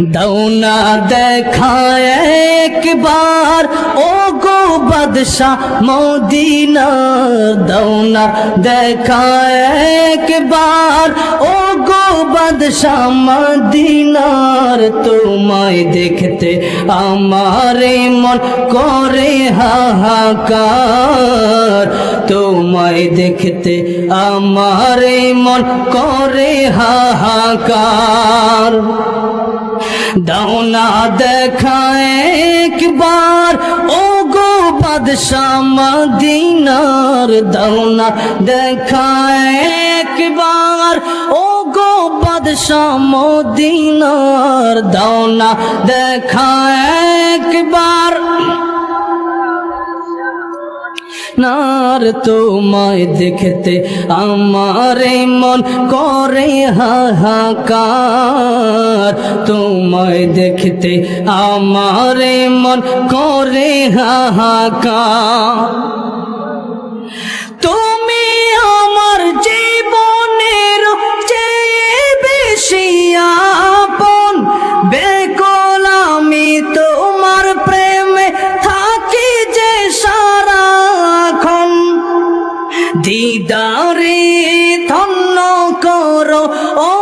দৌনা দেখা একবার। ও গো বাদশাহ মদিনা দৌনা দেখা একবার। ও গো বাদশাহ মদিনার, তোমায় দেখতে আমারে মন করে হাহাকার। তোমায় দেখতে আমারে মন করে হাহাকার। দাওনা দেখা একবার ও গো বাদশাহ মদিনার দাওনা দেখা একবার ও গো বাদশাহ মদিনার দাওনা দেখা একবার। নার তোমায় দেখতে আমারে মন করে হাহাকার। তোমায় দেখতে আমার মন করে হাহাকার। তুমি আমার জীবনের চেয়ে বেশি আপন। বেকল আমি তোমার প্রেমে থাকি যে সারাক্ষণ। দিদারে ধন্য করো, ও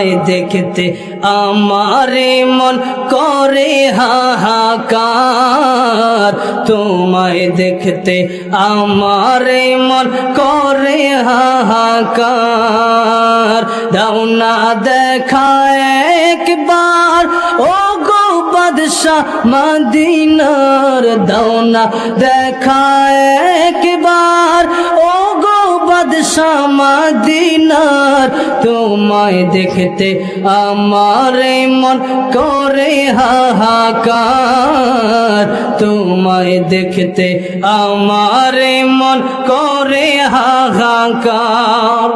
তোমায় দেখতে আমারে মন করে হাহাকার। তোমায় দেখতে আমারে মন করে হাহাকার। দাও না দেখা একবার ও গো বাদশাহ মদিনার। দাও না দেখা একবার ও গো বাদশাহ মদিনার তোমায় দেখতে আমার মন করে হাহাকার। তোমায় দেখতে আমারে মন করে হাহাকার।